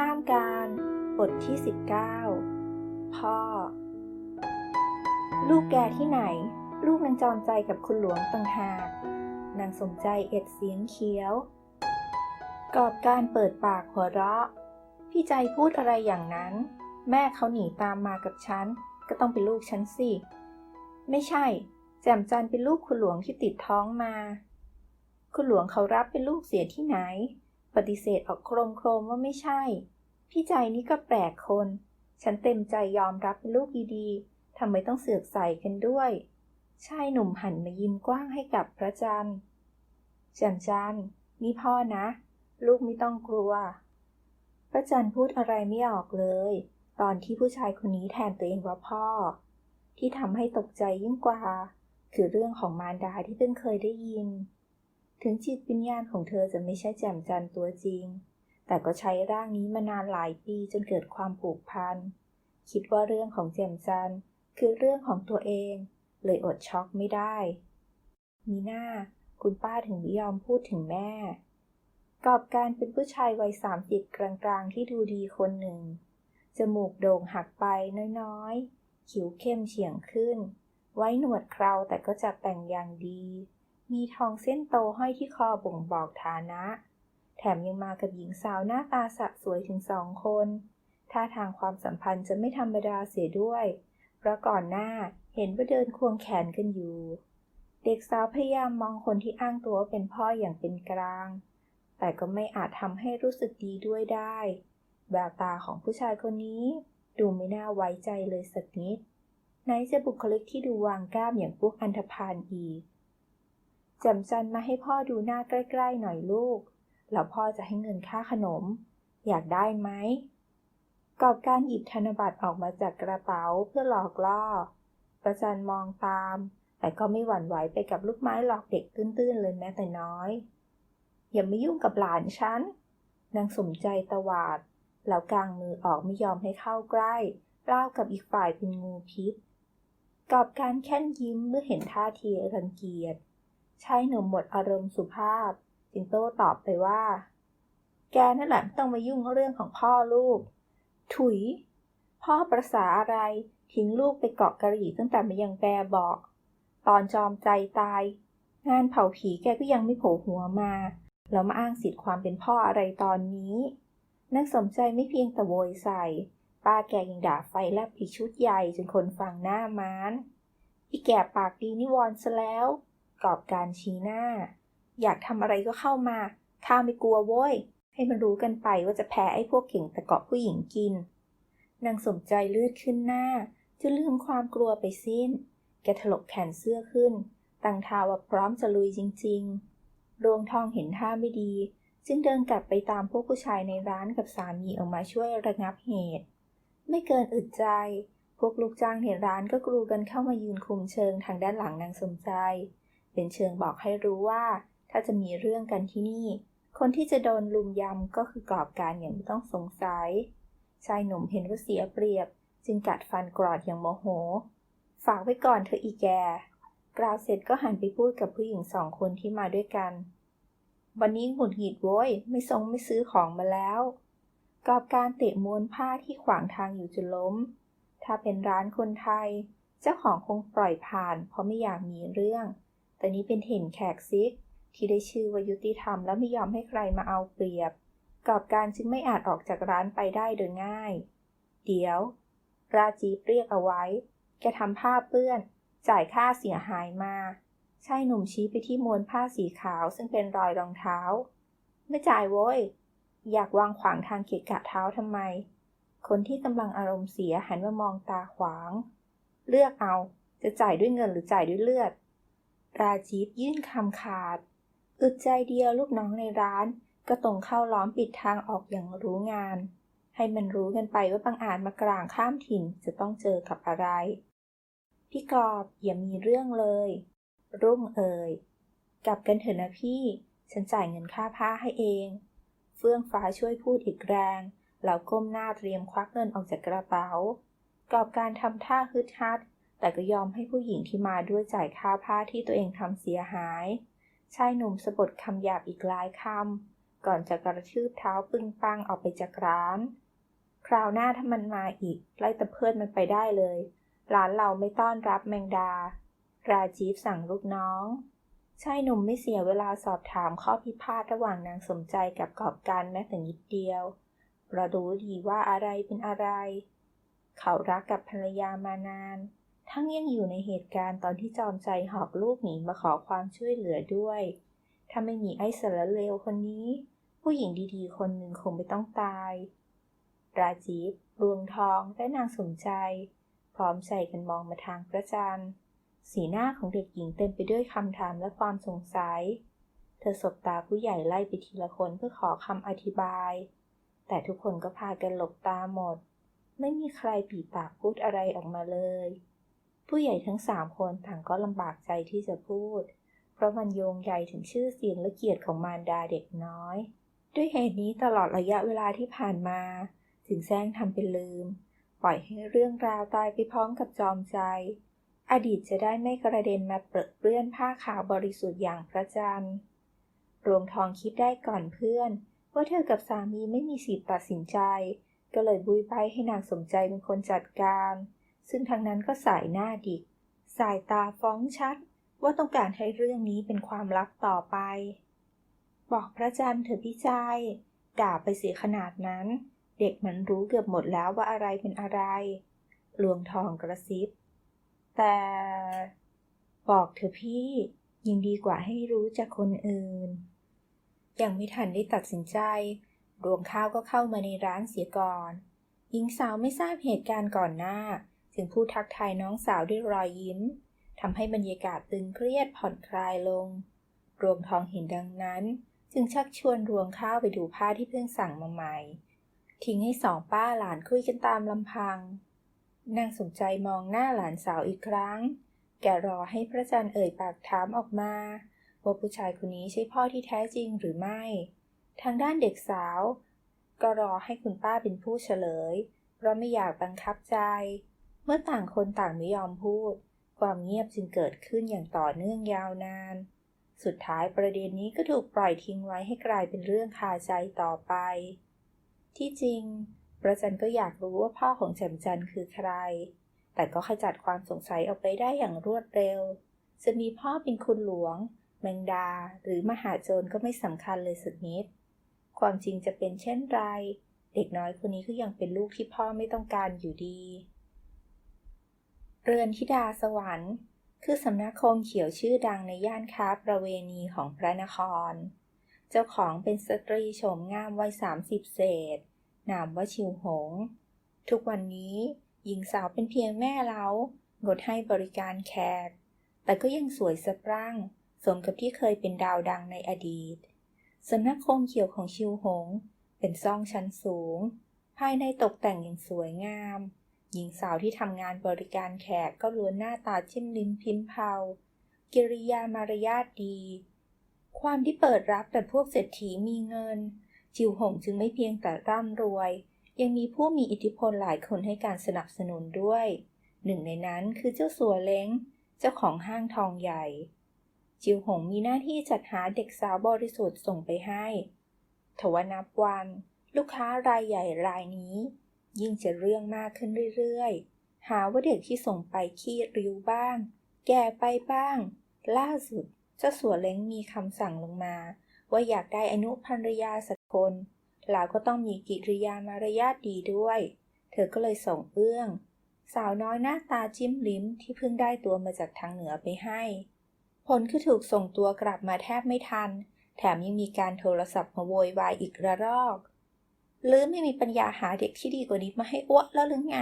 ข้ามการบทที่ 19 พ่อ ลูกแกที่ไหน ลูกนางจอมใจกับคุณหลวงต่างหากนางสมใจเอ็ดเสียงเขียว กอบการเปิดปากหัวเราะ พี่ใจพูดอะไรอย่างนั้น แม่เขาหนีตามมากับฉัน ก็ต้องเป็นลูกฉันสิ ไม่ใช่ แจ่มจันทร์เป็นลูกคุณหลวงที่ติดท้องมา คุณหลวงเขารับเป็นลูกเสียที่ไหน ปฏิเสธออกโครมโครมว่าไม่ใช่ พี่ใจนี่ก็แปลกคน ฉันเต็มใจยอมรับเป็นลูกดีๆทำไมต้องเสือกใส่กันด้วย ชายหนุ่มหันมายิ้มกว้างให้กับพระจันทร์แจ่มจันทร์นี่พ่อนะ ลูกไม่ต้องกลัว พระจันทร์พูดอะไรไม่ออกเลย ตอนที่ผู้ชายคนนี้แทนตัวเองว่าพ่อ ที่ทำให้ตกใจยิ่งกว่า คือเรื่องของมารดาที่เพิ่งเคยได้ยิน ถึงจิตวิญญาณของเธอจะไม่ใช่แจ่มจันทร์ตัวจริง แต่ก็ใช้ร่างนี้มานานหลายปีจนเกิดความผูกพัน คิดว่าเรื่องของแจ่มจันคือเรื่องของตัวเอง เลยอดช็อกไม่ได้ มีหน้า คุณป้าถึงไม่ยอมพูดถึงแม่ กอบการเป็นผู้ชายวัยสามสิบกลางๆ ที่ดูดีคนหนึ่ง จมูกโด่งหักไปน้อยๆ คิ้วเข้มเฉียงขึ้น ไว้หนวดเคราแต่ก็จัดแต่งอย่างดี มีทองเส้นโตห้อยที่คอบ่งบอกฐานะ แถมยังมากับหญิงสาวหน้าตาสะสวยถึงสองคน ท่าทางความสัมพันธ์จะไม่ธรรมดาเสียด้วย เพราะก่อนหน้าเห็นว่าเดินควงแขนกันอยู่ เด็กสาวพยายามมองคนที่อ้างตัวว่าเป็นพ่ออย่างเป็นกลาง แต่ก็ไม่อาจทำให้รู้สึกดีด้วยได้ แววตาของผู้ชายคนนี้ ดูไม่น่าไว้ใจเลยสักนิดไหนจะบุคลิกที่ดูวางกล้ามอย่างพวกอันธพาลอีกจำจันมาให้พ่อดูหน้าใกล้ ๆ หน่อยลูก แล้วพ่อจะให้เงินค่าขนม อยากได้ไหมกอบการหยิบธนบัตรออกมาจากกระเป๋าเพื่อหลอกล่อ ประจันมองตาม แต่ก็ไม่หวั่นไหวไปกับลูกไม้หลอกเด็กตื้นๆเลยแม้แต่น้อย อย่ามายุ่งกับหลานฉัน นางสมใจตวาด แล้วกางมือออกไม่ยอมให้เข้าใกล้รากับอีกฝ่ายเป็นงูพิษ กอบการแค่นยิ้มเมื่อเห็นท่าทีรังเกียจชายหนุ่มหมดอารมณ์สุภาพ จึงโต้ตอบไปว่า แกนั่นแหละไม่ต้องมายุ่งเรื่องของพ่อลูก ถุย พ่อประสาอะไรทิ้งลูกไปเกาะกะหรี่ตั้งแต่มันยังแบบอก ตอนจอมใจตาย งานเผาผีแกก็ยังไม่โผล่หัวมาแล้วมาอ้างสิทธิ์ความเป็นพ่ออะไรตอนนี้นางสมใจไม่เพียงแต่โวยใส่ ป้าแกยังด่าไฟแลบผีชุดใหญ่จนคนฟังหน้าม้านอีแก่ปากดีนิวรณ์ซะแล้ว กอบการชี้หน้า อยากทำอะไรก็เข้ามาข้าไม่กลัวโว้ย ให้มันรู้กันไปว่าจะแพ้ไอ้พวกเก่งต่เกาะผู้หญิงกิน นางสมใจเลือดขึ้นหน้าจะลืมความกลัวไปสิ้น แกถลกแขนเสื้อขึ้น ตั้งท่าว่าพร้อมจะลุยจริงๆ รวงทองเห็นท่าไม่ดี จึงเดินกลับไปตามพวกผู้ชายในร้านกับสามีออกมาช่วยระงับเหตุ ไม่เกินอึดใจ พวกลูกจ้างในร้านก็กรูกันเข้ามายืนคุมเชิงทางด้านหลังนางสมใจ เป็นเชิงบอกให้รู้ว่า ถ้าจะมีเรื่องกันที่นี่ คนที่จะโดนลุมยำก็คือกอบการอย่างไม่ต้องสงสัย ชายหนุ่มเห็นว่าเสียเปรียบ จึงกัดฟันกรอดอย่างโมโห ฝากไว้ก่อนเธออีแก กล่าวเสร็จก็หันไปพูดกับผู้หญิงสองคนที่มาด้วยกัน วันนี้หงุดหงิดโว้ย ไม่ทรงไม่ซื้อของมาแล้ว กอบการเตะม้วนผ้าที่ขวางทางอยู่จนล้ม ถ้าเป็นร้านคนไทย เจ้าของคงปล่อยผ่าน เพราะไม่อยากมีเรื่อง แต่นี้เป็นเห็นแขกซิก ที่ได้ชื่อว่ายุติธรรมและไม่ยอมให้ใครมาเอาเปรียบ กอบการจึงไม่อาจออกจากร้านไปได้โดยง่าย เดี๋ยว ราจีเรียกเอาไว้ แกทำผ้าเปื้อน จ่ายค่าเสียหายมาชายหนุ่มชี้ไปที่มวนผ้าสีขาวซึ่งเป็นรอยรองเท้า ไม่จ่ายโว้ย อยากวางขวางทางเกะกะเท้าทำไม คนที่กำลังอารมณ์เสียหันมามองตาขวาง เลือกเอา จะจ่ายด้วยเงินหรือจ่ายด้วยเลือด ราจีบยื่นคำขาด อึดใจเดียวลูกน้องในร้าน ก็ตรงเข้าล้อมปิดทางออกอย่างรู้งาน ให้มันรู้กันไปว่าบางอาจมากลางข้ามถิ่นจะต้องเจอกับอะไร พี่กอบอย่ามีเรื่องเลย รุ่งเอ่ยกลับกันเถอะนะพี่ ฉันจ่ายเงินค่าผ้าให้เอง เฟื่องฟ้าช่วยพูดอีกแรงแล้วก้มหน้าเตรียมควักเงินออกจากกระเป๋า กอบการทำท่าฮึดฮัด แต่ก็ยอมให้ผู้หญิงที่มาด้วยจ่ายค่าผ้าที่ตัวเองทำเสียหาย ชายหนุ่มสะบดคำหยาบอีกหลายคำ ก่อนจะกระทืบเท้าปึ้งปังออกไปจากร้าน คราวหน้าถ้ามันมาอีก ไล่ตะเพิดมันไปได้เลย ร้านเราไม่ต้อนรับแมงดา ราจีฟสั่งลูกน้องชายหนุ่มไม่เสียเวลาสอบถามข้อพิพาทระหว่างนางสมใจกับกอบการแม้แต่นิดเดียวเรารู้ดีว่าอะไรเป็นอะไร เขารักกับภรรยามานาน ทั้งยังอยู่ในเหตุการณ์ตอนที่จอมใจหอบลูกหนีมาขอความช่วยเหลือด้วย ถ้าไม่มีไอ้สารเลวคนนี้ ผู้หญิงดีๆ คนหนึ่งคงไม่ต้องตาย ราจีบรวงทองและนางสมใจ พร้อมใจกันมองมาทางพระจันทร์ สีหน้าของเด็กหญิงเต็มไปด้วยคำถามและความสงสัย เธอสบตาผู้ใหญ่ไล่ไปทีละคนเพื่อขอคำอธิบาย แต่ทุกคนก็พากันหลบตาหมด ไม่มีใครปีปากพูดอะไรออกมาเลย ผู้ใหญ่ทั้งสามคนต่างก็ลำบากใจที่จะพูด เพราะมันโยงใยถึงชื่อเสียงและเกียรติของมารดาเด็กน้อย ด้วยเหตุนี้ตลอดระยะเวลาที่ผ่านมาถึงแซงทำเป็นลืม ปล่อยให้เรื่องราวตายไปพร้อมกับจอมใจ อดีตจะได้ไม่กระเด็นมาเปรอะเปื้อนผ้าขาวบริสุทธิ์อย่างพระจันทร์รวงทองคิดได้ก่อนเพื่อน ว่าเธอกับสามีไม่มีสิทธิ์ตัดสินใจ ก็เลยบุยไปให้นางสมใจเป็นคนจัดการ ซึ่งทางนั้นก็สายหน้าดิก สายตาฟ้องชัด ว่าต้องการให้เรื่องนี้เป็นความลับต่อไป บอกพระจันทร์เถอะพี่ใจด่าไปเสียขนาดนั้น เด็กมันรู้เกือบหมดแล้วว่าอะไรเป็นอะไร หลวงทองกระซิบ แต่ บอกเถอะพี่ยิ่งดีกว่าให้รู้จากคนอื่น ยังไม่ทันได้ตัดสินใจ รวงข้าวก็เข้ามาในร้านเสียก่อน หญิงสาวไม่ทราบเหตุการณ์ก่อนหน้า จึงพูดทักทายน้องสาวด้วยรอยยิ้มทำให้บรรยากาศตึงเครียดผ่อนคลายลง รวงทองเห็นดังนั้น จึงชักชวนรวงข้าวไปดูผ้าที่เพิ่งสั่งมาใหม่ ทิ้งให้สองป้าหลานคุยกันตามลำพัง นางสมใจมองหน้าหลานสาวอีกครั้ง แกรอให้พระจันทร์เอ่ยปากถามออกมาว่าผู้ชายคนนี้ใช่พ่อที่แท้จริงหรือไม่ ทางด้านเด็กสาว ก็รอให้คุณป้าเป็นผู้เฉลย เพราะไม่อยากบังคับใจ เมื่อต่างคนต่างไม่ยอมพูด ความเงียบจึงเกิดขึ้นอย่างต่อเนื่องยาวนาน สุดท้ายประเด็นนี้ก็ถูกปล่อยทิ้งไว้ให้กลายเป็นเรื่องคาใจต่อไป ที่จริง ประจันก็อยากรู้ว่าพ่อของแจ่มจันคือใคร แต่ก็ขจัดความสงสัยออกไปได้อย่างรวดเร็ว จะมีพ่อเป็นคุณหลวงแมงดาหรือมหาโจรก็ไม่สำคัญเลยสักนิด ความจริงจะเป็นเช่นไร เด็กน้อยคนนี้ก็ยังเป็นลูกที่พ่อไม่ต้องการอยู่ดี เรือนธิดาสวรรค์ คือสำนักโคมเขียวชื่อดังในย่านค้าประเวณีของพระนคร เจ้าของเป็นสตรีโฉมงามวัยสามสิบเศษ นามว่าชิวหง ทุกวันนี้หญิงสาวเป็นเพียงแม่เล้างดให้บริการแขก แต่ก็ยังสวยสะพรั่งสมกับที่เคยเป็นดาวดังในอดีตสำนักโคมเขียวของชิวหง เป็นซ่องชั้นสูง ภายในตกแต่งอย่างสวยงาม หญิงสาวที่ทำงานบริการแขกก็ล้วนหน้าตาจิ้มลิ้มพิมพ์เผากิริยามารยาทดี ความที่เปิดรับแต่พวกเศรษฐีมีเงินชิวหงจึงไม่เพียงแต่ร่ำรวย ยังมีผู้มีอิทธิพลหลายคนให้การสนับสนุนด้วย หนึ่งในนั้นคือเจ้าสัวเล้ง เจ้าของห้างทองใหญ่ จิวหงมีหน้าที่จัดหาเด็กสาวบริสุทธิ์ส่งไปให้ ทว่านับวัน ลูกค้ารายใหญ่รายนี้ ยิ่งจะเรื่องมากขึ้นเรื่อยๆ หาว่าเด็กที่ส่งไปขี้ริ้วบ้าง แก่ไปบ้าง ล่าสุดเจ้าสัวเล้งมีคำสั่งลงมา ว่าอยากได้อนุภรรยาสักคนแล้วก็ต้องมีกิริยามารยาทดีด้วย เธอก็เลยส่งเอื้อง สาวน้อยหน้าตาจิ้มลิ้มที่เพิ่งได้ตัวมาจากทางเหนือไปให้ ผลคือถูกส่งตัวกลับมาแทบไม่ทัน แถมยังมีการโทรศัพท์มาโวยวายอีกระรอก หรือไม่มีปัญญาหาเด็กที่ดีกว่านี้มาให้อ้วแล้วหรือไง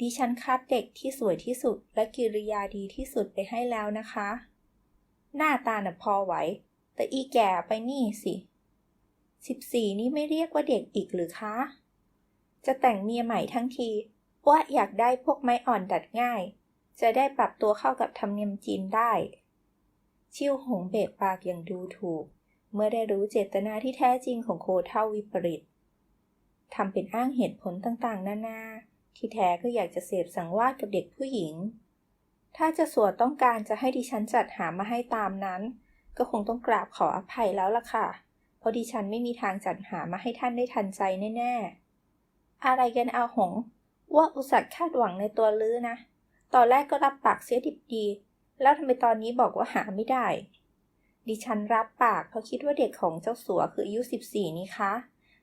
ดิฉันคัดเด็กที่สวยที่สุดและกิริยาดีที่สุดไปให้แล้วนะคะ หน้าตาน่ะพอไหว แต่อีแก่ไปนี่สิสิบสี่นี่ไม่เรียกว่าเด็กอีกหรือคะ จะแต่งเมียใหม่ทั้งทีว่าอยากได้พวกไม้อ่อนดัดง่าย จะได้ปรับตัวเข้ากับธรรมเนียมจีนได้ ชิวหงเบกปากอย่างดูถูก เมื่อได้รู้เจตนาที่แท้จริงของโคเท่าวิปริต ทำเป็นอ้างเหตุผลต่างๆ นานา ที่แท้ก็อยากจะเสพสังวาสกับเด็กผู้หญิง ถ้าจะสวดต้องการจะให้ดิฉันจัดหามาให้ตามนั้น ก็คงต้องกราบขออภัยแล้วล่ะค่ะ เพราะดิฉันไม่มีทางจัดหามาให้ท่านได้ทันใจแน่ๆ อะไรกันอาหง ว่าอุตส่าห์คาดหวังในตัวลือนะ ตอนแรกก็รับปากเสียดิบดี แล้วทำไมตอนนี้บอกว่าหาไม่ได้ ดิฉันรับปากเพราะคิดว่าเด็กของเจ้าสัวคืออายุ 14 นี่คะ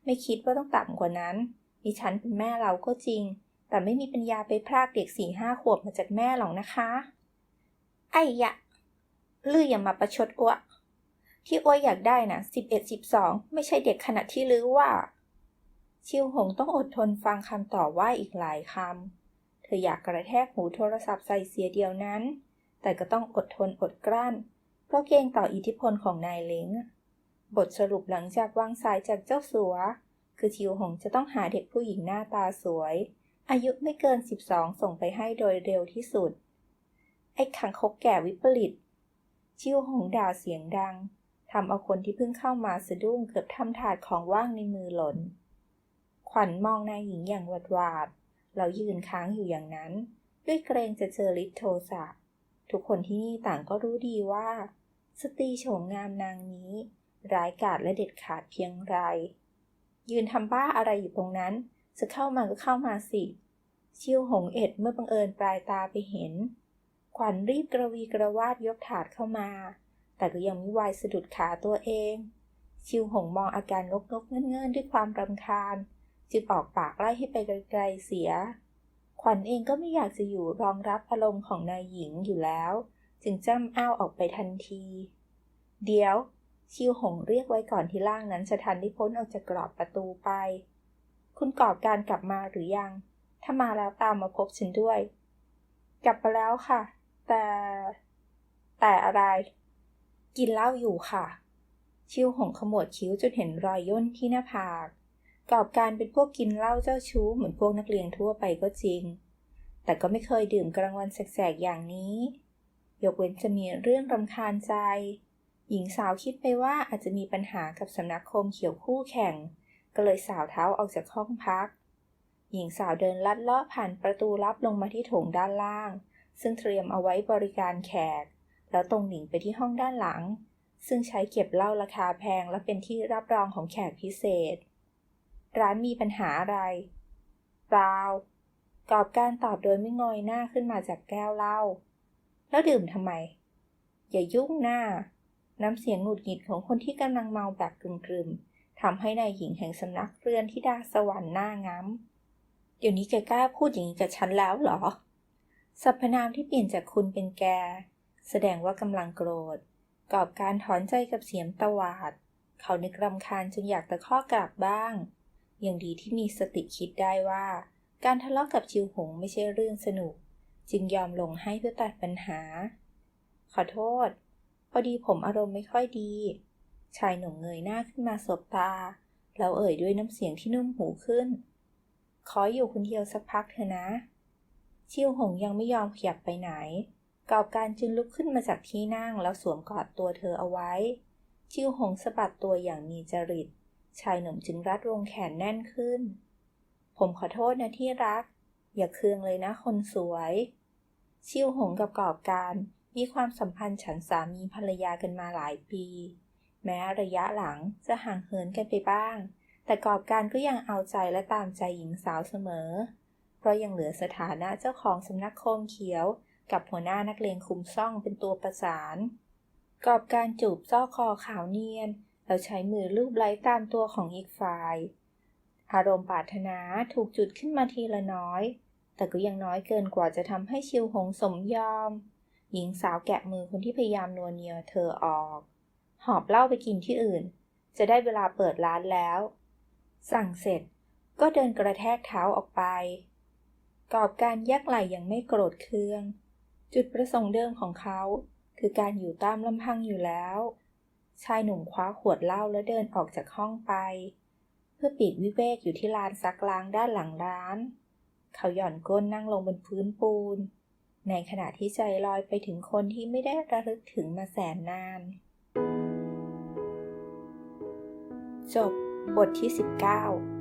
ไม่คิดว่าต้องต่ำกว่านั้น ดิฉันเป็นแม่เราก็จริง แต่ไม่มีปัญญาไปพรากเด็กสี่ห้าขวบมาจากแม่หรอกนะคะ ไอ้ยะลืออย่ามาประชดอ้วที่อ้วอยากได้นะสิบเอ็ดสิบสองไม่ใช่เด็กขนาดที่ลือว่า ชิวหงต้องอดทนฟังคำต่อว่าอีกหลายคำ เธออยากกระแทกหูโทรศัพท์ใส่เสียเดียวนั้น แต่ก็ต้องอดทนอดกลั้น เพราะเกรงต่ออิทธิพลของนายเล้ง บทสรุปหลังจากวางสายจากเจ้าสัว คือชิวหงจะต้องหาเด็กผู้หญิงหน้าตาสวย อายุไม่เกิน 12 ส่งไปให้โดยเร็วที่สุด ไอ้ขังคกแก่วิปริต ชิวหงด่าเสียงดังทำเอาคนที่เพิ่งเข้ามาสะดุ้งเกือบทำถาดของว่างในมือหล่น ขวัญมองนายหญิงอย่างหวาดหวาดเรายืนค้างอยู่อย่างนั้น ด้วยเกรงจะเจอฤทธิ์โทสะทุกคนที่นี่ต่างก็รู้ดีว่า สตรีโฉมงามนางนี้ ร้ายกาจและเด็ดขาดเพียงไร ยืนทำบ้าอะไรอยู่ตรงนั้น จะเข้ามาก็เข้ามาสิชิวหงเอ็ดเมื่อบังเอิญปลายตาไปเห็น ขวัญรีบกระวีกระวาดยกถาดเข้ามา แต่ก็ยังไม่วายสะดุดขาตัวเอง ชิวหงมองอาการงกงกเงื่อนๆด้วยความรำคาญ จึงออกปากไล่ให้ไปไกลๆเสีย ขวัญเองก็ไม่อยากจะอยู่รองรับอารมณ์ของนายหญิงอยู่แล้ว จึงจ้ำอ้าวออกไปทันที เดี๋ยว ชิวหงเรียกไว้ก่อนที่ร่างนั้นจะทันได้พ้นออกจากกรอบประตูไป คุณกอบการกลับมาหรือยัง ถ้ามาแล้วตามมาพบฉันด้วย กลับมาแล้วค่ะ แต่ แต่อะไร กินเหล้าอยู่ค่ะ ชิวหงขมวดคิ้วจนเห็นรอยย่นที่หน้าผาก กอบการเป็นพวกกินเหล้าเจ้าชู้เหมือนพวกนักเรียนทั่วไปก็จริง แต่ก็ไม่เคยดื่มกลางวันแสกๆอย่างนี้ ยกเว้นจะมีเรื่องรำคาญใจ หญิงสาวคิดไปว่าอาจจะมีปัญหากับสำนักโคมเขียวคู่แข่ง ก็เลยสาวเท้าออกจากห้องพัก หญิงสาวเดินลัดเลาะผ่านประตูลับลงมาที่โถงด้านล่าง ซึ่งเตรียมเอาไว้บริการแขก แล้วตรงหนิงไปที่ห้องด้านหลัง ซึ่งใช้เก็บเหล้าราคาแพงและเป็นที่รับรองของแขกพิเศษ ร้านมีปัญหาอะไรเปล่ากอบการตอบโดยไม่งอยหน้าขึ้นมาจากแก้วเหล้า แล้วดื่มทำไม อย่ายุ่งหน้า น้ำเสียงหงุดหงิดของคนที่กำลังเมาแบบกึ่มๆทำให้นายหญิงแห่งสำนักเรือนที่ดาสวรรค์หน้าง้ำเดี๋ยวนี้แกกล้าพูดอย่างนี้กับฉันแล้วเหรอ สรรพนามที่เปลี่ยนจากคุณเป็นแก แสดงว่ากำลังโกรธ กอบการถอนใจกับเสียงตวาด เขานึกรำคาญจนอยากตะข้อกลับบ้าง อย่างดีที่มีสติคิดได้ว่า การทะเลาะกับชิวหงไม่ใช่เรื่องสนุก จึงยอมลงให้เพื่อตัดปัญหา ขอโทษ พอดีผมอารมณ์ไม่ค่อยดี ชายหนุ่มเงยหน้าขึ้นมาสบตา แล้วเอ่ยด้วยน้ำเสียงที่นุ่มหูขึ้น ขออยู่คนเดียวสักพักเถอะนะ ชิวหงยังไม่ยอมขยับไปไหนกอบการจึงลุกขึ้นมาจากที่นั่งแล้วสวมกอดตัวเธอเอาไว้ ชิวหงสะบัดตัวอย่างมีจริต ชายหนุ่มจึงรัดวงแขนแน่นขึ้น ผมขอโทษนะที่รัก อย่าเคืองเลยนะคนสวย ชิวหงกับกอบการ มีความสัมพันธ์ฉันสามีภรรยากันมาหลายปี แม้ระยะหลังจะห่างเหินกันไปบ้าง แต่กอบการก็ยังเอาใจและตามใจหญิงสาวเสมอ เพราะยังเหลือสถานะเจ้าของสำนักโคมเขียว กับหัวหน้านักเลงคุมซ่องเป็นตัวประสาน กอบการจูบซ่อคอขาวเนียน แล้วใช้มือลูบไล้ตามตัวของอีกฝ่าย อารมณ์ปรารถนาถูกจุดขึ้นมาทีละน้อย แต่ก็ยังน้อยเกินกว่าจะทำให้ชิวหงสมยอม หญิงสาวแกะมือคนที่พยายามนัวเนียเธอออก หอบเหล้าไปกินที่อื่น จะได้เวลาเปิดร้านแล้ว สั่งเสร็จก็เดินกระแทกเท้าออกไป กอบการยักไหลอย่างไม่โกรธเคือง จุดประสงค์เดิมของเขา คือการอยู่ตามลำพังอยู่แล้ว ชายหนุ่มคว้าขวดเหล้าแล้วเดินออกจากห้องไป เพื่อปีกวิเวกอยู่ที่ลานซักล้างด้านหลังร้าน เขาหย่อนก้นนั่งลงบนพื้นปูน ในขณะที่ใจลอยไปถึงคนที่ไม่ได้ระลึกถึงมาแสนนาน จบบทที่ 19